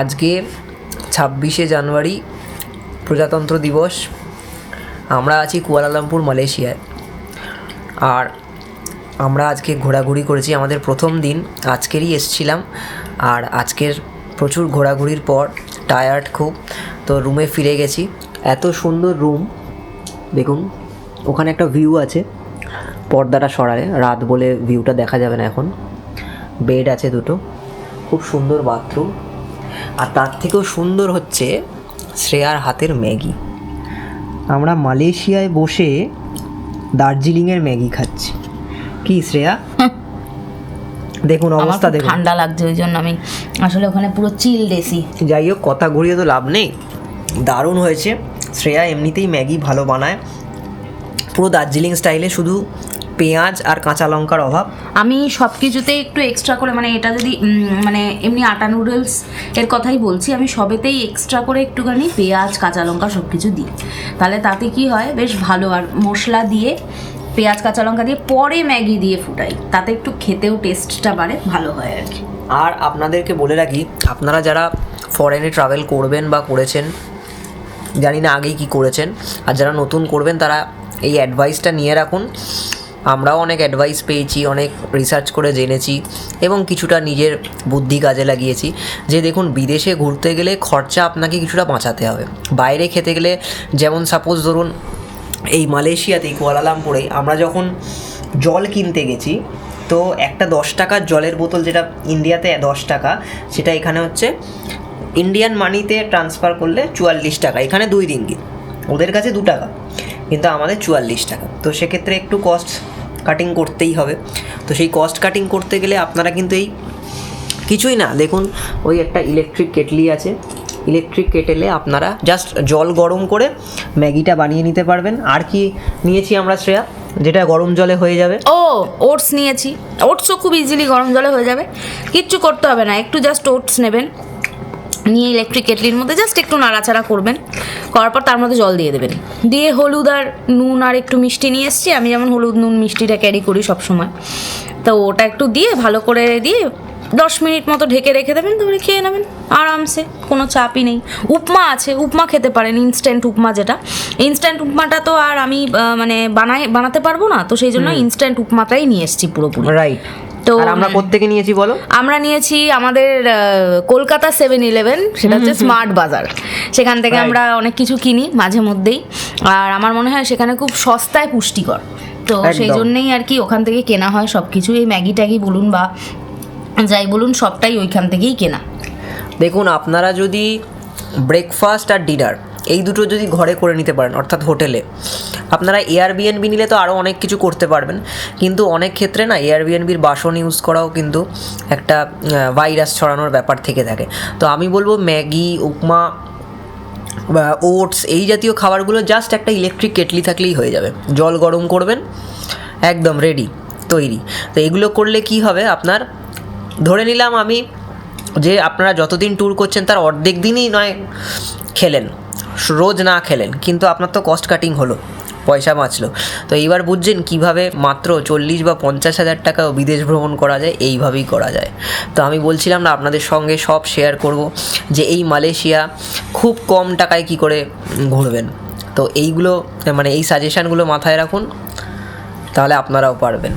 আজকে ছাব্বিশে জানুয়ারি প্রজাতন্ত্র দিবস। আমরা আছি কুয়ালালামপুর, মালয়েশিয়ায়। আর আমরা আজকে ঘোরাঘুরি করেছি, আমাদের প্রথম দিন। আজকেরই এসছিলাম, আর আজকের প্রচুর ঘোরাঘুরির পর টায়ার্ড খুব, তো রুমে ফিরে গেছি। এত সুন্দর রুম দেখুন, ওখানে একটা ভিউ আছে, পর্দাটা সরালে, রাত বলে ভিউটা দেখা যাবে না এখন। বেড আছে দুটো, খুব সুন্দর বাথরুম আর তার থেকেও সুন্দর হচ্ছে শ্রেয়ার হাতের ম্যাগি। আমরা মালয়েশিয়ায় বসে দার্জিলিংয়ের ম্যাগি খাচ্ছি। কি শ্রেয়া? দেখুন অবস্থা দেখুন। ঠান্ডা লাগছে ওই জন্য আমি আসলে ওখানে পুরো চিল দেশি। যাই হোক কথা ঘুরিয়ে তো লাভ নেই। দারুণ হয়েছে। শ্রেয়া এমনিতেই ম্যাগি ভালো বানায়। পুরো দার্জিলিং স্টাইলে শুধু পেঁয়াজ আর কাঁচা লঙ্কার অভাব? আমি সব কিছুতেই একটু এক্সট্রা করে মানে এটা যদি মানে এমনি আটা নুডলস এর কথাই বলছি আমি সবেতেই এক্সট্রা করে একটুখানি পেঁয়াজ কাঁচা লঙ্কা সব কিছু দিই। তাহলে তাতে কি হয় বেশ ভালো। আর মশলা দিয়ে পেঁয়াজ কাঁচা লঙ্কা দিয়ে পরে ম্যাগি দিয়ে ফুটাই। তাতে একটু খেতেও টেস্টটা বাড়ে ভালো হয় আর কি। আর আপনাদেরকে বলে রাখি আপনারা যারা ফরেনে ট্রাভেল করবেন বা করেছেন জানি না আগেই কি করেছেন আর যারা নতুন করবেন তারা এই অ্যাডভাইসটা নিয়ে রাখুন আমরাও অনেক অ্যাডভাইস পেয়েছি, অনেক রিসার্চ করে জেনেছি এবং কিছুটা নিজের বুদ্ধি কাজে লাগিয়েছি যে দেখুন, বিদেশে ঘুরতে গেলে খরচা আপনাকে কিছুটা বাঁচাতে হবে। বাইরে খেতে গেলে যেমন সাপোজ ধরুন, এই মালয়েশিয়াতেই কুয়ালালামপুরেই আমরা যখন জল কিনতে গেছি, তো একটা দশ টাকার জলের বোতল যেটা ইন্ডিয়াতে দশ টাকা, সেটা এখানে হচ্ছে ইন্ডিয়ান মানিতে ট্রান্সফার করলে চুয়াল্লিশ টাকা, এখানে দুই রিঙ্গিত। ওদের কাছে দু টাকা, কিন্তু আমাদের চুয়াল্লিশ টাকা। তো সেক্ষেত্রে একটু কস্ট কাটিং করতেই হবে। তো সেই কস্ট কাটিং করতে গেলে আপনারা কিন্তু এই কিছুই না, দেখুন, ওই একটা ইলেকট্রিক কেটলি আছে। ইলেকট্রিক কেটেলে আপনারা জাস্ট জল গরম করে ম্যাগিটা বানিয়ে নিতে পারবেন। আর কি নিয়েছি আমরা, শ্রেয়া? যেটা গরম জলে হয়ে যাবে। ও ওটস নিয়েছি। ওটসও খুব ইজিলি গরম জলে হয়ে যাবে। কিচ্ছু করতে হবে না, একটু জাস্ট ওটস নেবেন। নিয়ে ইলেকট্রিক কেটলির মধ্যে জাস্ট একটু নাড়াচাড়া করবেন। করার পর তার মধ্যে জল দিয়ে দেবেন। দিয়ে হলুদ আর নুন আর একটু মিষ্টি নিয়ে এসেছি। আমি যেমন হলুদ নুন মিষ্টিটা ক্যারি করি সবসময়। তো ওটা একটু দিয়ে ভালো করে দিয়ে দশ মিনিট মতো ঢেকে রেখে দেবেন তারপরে খেয়ে নেবেন। আরামসে কোনো চাপই নেই। উপমা আছে উপমা খেতে পারেন ইনস্ট্যান্ট উপমা যেটা। ইনস্ট্যান্ট উপমাটা তো আর আমি মানে বানাই বানাতে পারব না। তো সেই জন্য ইনস্ট্যান্ট উপমাটাই নিয়ে এসেছি পুরোপুরি। রাইট তো আমরা কোত্থেকে নিয়েছি বলো? আমরা নিয়েছি আমাদের কলকাতা সেভেন ইলেভেন সেটা হচ্ছে স্মার্ট বাজার। সেখান থেকে আমরা অনেক কিছু কিনি মাঝে মধ্যেই। আর আমার মনে হয় সেখানে খুব সস্তায় পুষ্টিকর। তো সেই জন্যেই আর কি ওখান থেকে কেনা হয় সব কিছু এই ম্যাগি ট্যাগি বলুন বা যাই বলুন সবটাই ওইখান থেকেই কেনা। দেখুন আপনারা যদি ব্রেকফাস্ট আর ডিনার এই দুটো যদি ঘরে করে নিতে পারেন, অর্থাৎ হোটেলে। আপনারা এয়ারবিএনবি নিলে তো আরও অনেক কিছু করতে পারবেন। কিন্তু অনেক ক্ষেত্রে না এয়ারবিএনবির বাসন ইউজ করাও কিন্তু একটা ভাইরাস ছড়ানোর ব্যাপার থেকে থাকে। তো আমি বলব ম্যাগি, উপমা, বা ওটস এই জাতীয় খাবারগুলো জাস্ট একটা ইলেকট্রিক কেটলি থাকলেই হয়ে যাবে। জল গরম করবেন, একদম রেডি তৈরি। তো এগুলো করলে কি হবে আপনার? ধরে নিলাম আমি যে আপনারা যতদিন ট্যুর করছেন, তার অর্ধেক দিনই নয় খেলেন। রোজ না খেলেন, কিন্তু আপনার তো কস্ট কাটিং হলো, পয়সা বাঁচলো। তো এইবার বুঝছেন কীভাবে মাত্র চল্লিশ বা পঞ্চাশ হাজার টাকাও বিদেশ ভ্রমণ করা যায়, এইভাবেই করা যায়। তো আমি বলছিলাম না, আপনাদের সঙ্গে সব শেয়ার করব যে এই মালয়েশিয়া খুব কম টাকায় কি করে ঘুরবেন। তো এইগুলো মানে এই সাজেশানগুলো মাথায় রাখুন, তাহলে আপনারাও পারবেন।